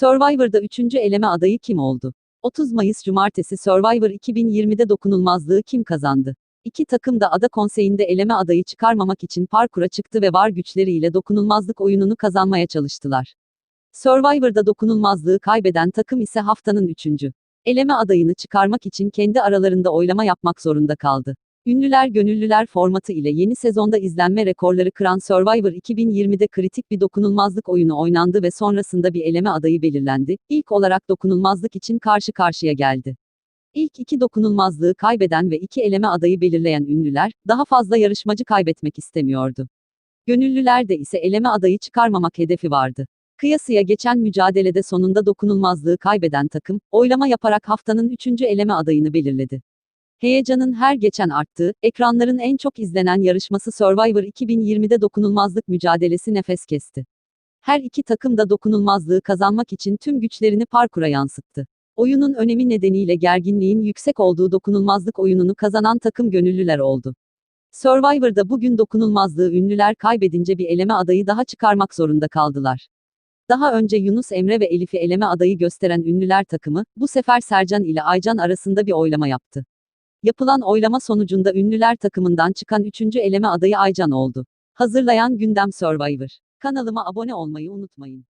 Survivor'da 3. eleme adayı kim oldu? 30 Mayıs Cumartesi Survivor 2020'de dokunulmazlığı kim kazandı? İki takım da ada konseyinde eleme adayı çıkarmamak için parkura çıktı ve var güçleriyle dokunulmazlık oyununu kazanmaya çalıştılar. Survivor'da dokunulmazlığı kaybeden takım ise haftanın üçüncü. Eleme adayını çıkarmak için kendi aralarında oylama yapmak zorunda kaldı. Ünlüler Gönüllüler formatı ile yeni sezonda izlenme rekorları kıran Survivor 2020'de kritik bir dokunulmazlık oyunu oynandı ve sonrasında bir eleme adayı belirlendi. İlk olarak dokunulmazlık için karşı karşıya geldi. İlk iki dokunulmazlığı kaybeden ve iki eleme adayı belirleyen ünlüler, daha fazla yarışmacı kaybetmek istemiyordu. Gönüllülerde ise eleme adayı çıkarmamak hedefi vardı. Kıyasıya geçen mücadelede sonunda dokunulmazlığı kaybeden takım, oylama yaparak haftanın üçüncü eleme adayını belirledi. Heyecanın her geçen arttığı, ekranların en çok izlenen yarışması Survivor 2020'de dokunulmazlık mücadelesi nefes kesti. Her iki takım da dokunulmazlığı kazanmak için tüm güçlerini parkura yansıttı. Oyunun önemi nedeniyle gerginliğin yüksek olduğu dokunulmazlık oyununu kazanan takım gönüllüler oldu. Survivor'da bugün dokunulmazlığı ünlüler kaybedince bir eleme adayı daha çıkarmak zorunda kaldılar. Daha önce Yunus Emre ve Elif'i eleme adayı gösteren ünlüler takımı, bu sefer Sercan ile Aycan arasında bir oylama yaptı. Yapılan oylama sonucunda ünlüler takımından çıkan üçüncü eleme adayı Aycan oldu. Hazırlayan Gündem Survivor. Kanalıma abone olmayı unutmayın.